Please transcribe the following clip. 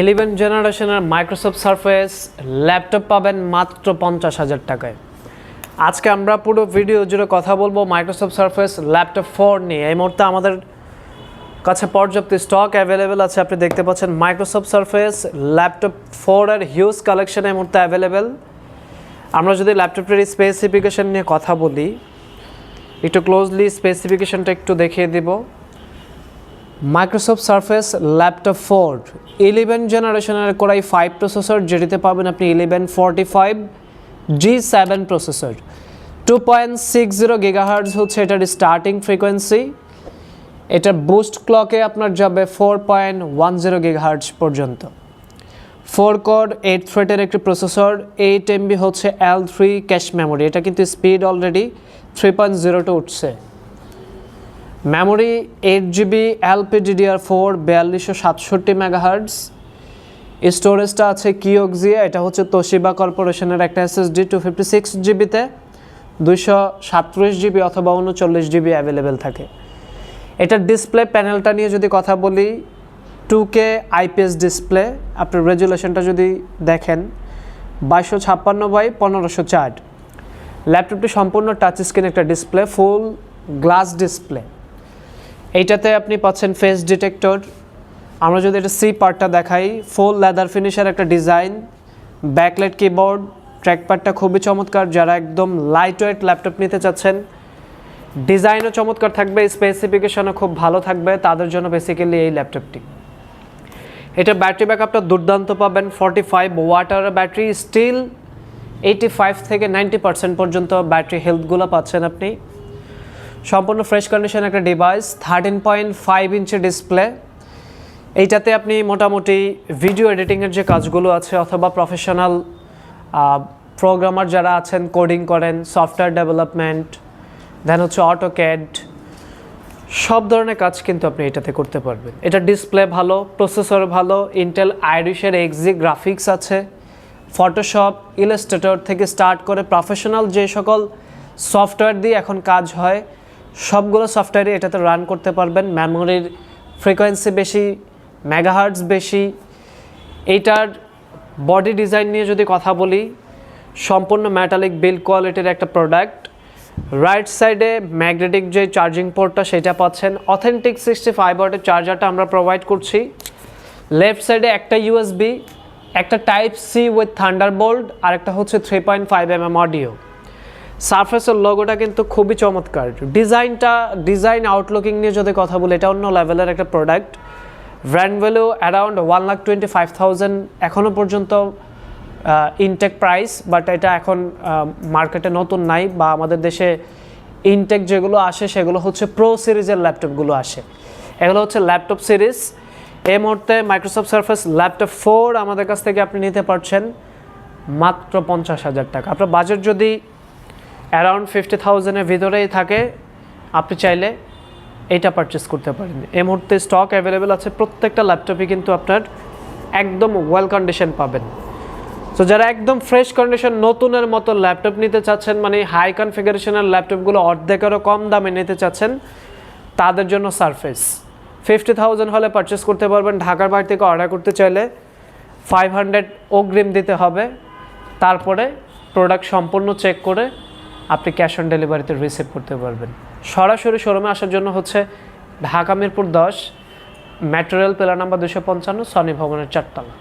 Eleven জেনারেশনের Microsoft Surface, laptop পাবেন মাত্র পঞ্চাশ হাজার টাকায়। আজকে আমরা পুরো ভিডিও জুড়ে কথা বলব মাইক্রোসফট সারফেস, ল্যাপটপ ফোর নিয়ে। এই মুহূর্তে আমাদের কাছে পর্যাপ্ত স্টক অ্যাভেলেবেল আছে। আপনি দেখতে পাচ্ছেন মাইক্রোসফট সারফেস, ল্যাপটপ ফোর এর হিউজ কালেকশন এই মুহূর্তে অ্যাভেলেবেল। আমরা যদি ল্যাপটপের স্পেসিফিকেশন নিয়ে কথা বলি, একটু ক্লোজলি স্পেসিফিকেশনটা একটু দেখিয়ে দিব। Microsoft Surface laptop four eleven জেনারেশনের কোরাই ফাইভ প্রসেসর যেটিতে পাবেন আপনি eleven forty five G seven processor two point six zero gigahertz হচ্ছে এটার স্টার্টিং ফ্রিকোয়েন্সি এটার বুস্ট ক্লকে আপনার যাবে four point one zero gigahertz পর্যন্ত। ফোর কোর এইট থ্রেটের একটি প্রসেসর এইট এমবি হচ্ছে এল থ্রি ক্যাশ মেমোরি এটা কিন্তু speed already three point zero two উঠছে। Memory eight GB LPDDR four বিয়াল্লিশশো সাতষট্টি মেগাহার্টস স্টোরেজটা আছে কিওক্সিয়া এটা হচ্ছে তোশিবা কর্পোরেশনের একটা এসএসডি টু ফিফটি সিক্স জিবিতে দুইশো সাতত্রিশ জিবি অথবা উনচল্লিশ জিবি অ্যাভেলেবেল থাকে এটার ডিসপ্লে প্যানেলটা নিয়ে যদি কথা বলি টু কে আইপিএস ডিসপ্লে আপনার রেজুলেশনটা যদি দেখেন বাইশশো ছাপ্পান্ন বাই পনেরোশো চার ল্যাপটপটি সম্পূর্ণ টাচ স্ক্রিন একটা ডিসপ্লে ফুল গ্লাস ডিসপ্লে এইটাতে আপনি পাচ্ছেন ফেস ডিটেক্টর আমরা যদি এটা সি পার্টটা দেখাই ফুল লেদার ফিনিশের একটা ডিজাইন ব্যাকলাইট কিবোর্ড ট্র্যাকপ্যাডটা খুবই চমৎকার, যারা একদম লাইট ওয়েট ল্যাপটপ নিতে চাচ্ছেন ডিজাইনও চমৎকার থাকবে স্পেসিফিকেশনও খুব ভালো থাকবে, তাদের জন্য বেসিক্যালি এই ল্যাপটপটি এটা ব্যাটারি ব্যাকআপটা দুর্দান্ত পাবেন forty five watt battery still eighty five থেকে নাইনটি পার্সেন্ট পর্যন্ত ব্যাটারি হেলথগুলো পাচ্ছেন আপনি। সম্পূর্ণ ফ্রেশ কন্ডিশন একটা device thirteen point five inch display এইটাতে আপনি মোটামুটি ভিডিও এডিটিংয়ের যে কাজগুলো আছে, অথবা প্রফেশনাল প্রোগ্রামার যারা আছেন কোডিং করেন সফটওয়্যার ডেভেলপমেন্ট দেন হচ্ছে অটো ক্যাড সব ধরনের কাজ কিন্তু আপনি এটাতে করতে পারবেন। এটা ডিসপ্লে ভালো প্রসেসর ভালো ইন্টেল আইরিশের এক্সি গ্রাফিক্স আছে ফটোশপ ইলাস্ট্রেটর থেকে স্টার্ট করে প্রফেশনাল যে সকল সফটওয়্যার দিয়ে এখন কাজ হয় সবগুলো সফটওয়্যারই এটাতে রান করতে পারবেন। মেমোরির ফ্রিকোয়েন্সি বেশি মেগাহার্টস বেশি। এইটার বডি ডিজাইন নিয়ে যদি কথা বলি, সম্পূর্ণ ম্যাটালিক বিল কোয়ালিটির একটা প্রোডাক্ট রাইট সাইডে ম্যাগনেটিক যে চার্জিং পোর্টটা সেটা পাচ্ছেন। অথেন্টিক সিক্সটি ফাইভ ওয়াটের চার্জারটা আমরা প্রোভাইড করছি। লেফট সাইডে একটা ইউএসবি একটা টাইপ সি উইথ থান্ডারবোল্ট আর একটা হচ্ছে three point five M M audio সারফেসের লোগোটা কিন্তু খুবই চমৎকার। ডিজাইনটা ডিজাইন আউটলুকিং নিয়ে যদি কথা বলি, এটা অন্য লেভেলের একটা product brand value around one lakh twenty five thousand এখনও পর্যন্ত ইনটেক প্রাইস বাট এটা এখন মার্কেটে নতুন নাই বা আমাদের দেশে ইনটেক যেগুলো আসে, সেগুলো হচ্ছে প্রো সিরিজের ল্যাপটপগুলো আসে। এগুলো হচ্ছে ল্যাপটপ সিরিজ এই মুহূর্তে মাইক্রোসফট সার্ফেস ল্যাপটপ ফোর আমাদের কাছ থেকে আপনি নিতে পারছেন মাত্র পঞ্চাশ হাজার টাকা। আপনার বাজেট যদি অ্যারাউন্ড ফিফটি থাউজেন্ডের ভিতরেই থাকে, আপনি চাইলে এটা পারচেস করতে পারেন। এই মুহূর্তে স্টক অ্যাভেলেবেল আছে, প্রত্যেকটা ল্যাপটপই কিন্তু আপনার একদম ওয়েল কন্ডিশন পাবেন। তো যারা একদম ফ্রেশ কন্ডিশন নতুনের মতো ল্যাপটপ নিতে চাচ্ছেন মানে হাই কনফিগারেশনের ল্যাপটপগুলো অর্ধেকেরও কম দামে নিতে চাচ্ছেন, তাদের জন্য সারফেস ফিফটি থাউজেন্ড হলে পারচেস করতে পারবেন, ঢাকার বাড়ি থেকে অর্ডার করতে চাইলে ফাইভ হান্ড্রেড অগ্রিম দিতে হবে। তারপরে প্রোডাক্ট সম্পূর্ণ চেক করে আপনি ক্যাশ অন ডেলিভারিতে রিসিভ করতে পারবেন। সরাসরি শোরুমে আসার জন্য হচ্ছে ঢাকা মিরপুর দশ ম্যাটেরিয়াল পেলা নাম্বার দুশো পঞ্চান্ন সনি ভবনের চারতলা।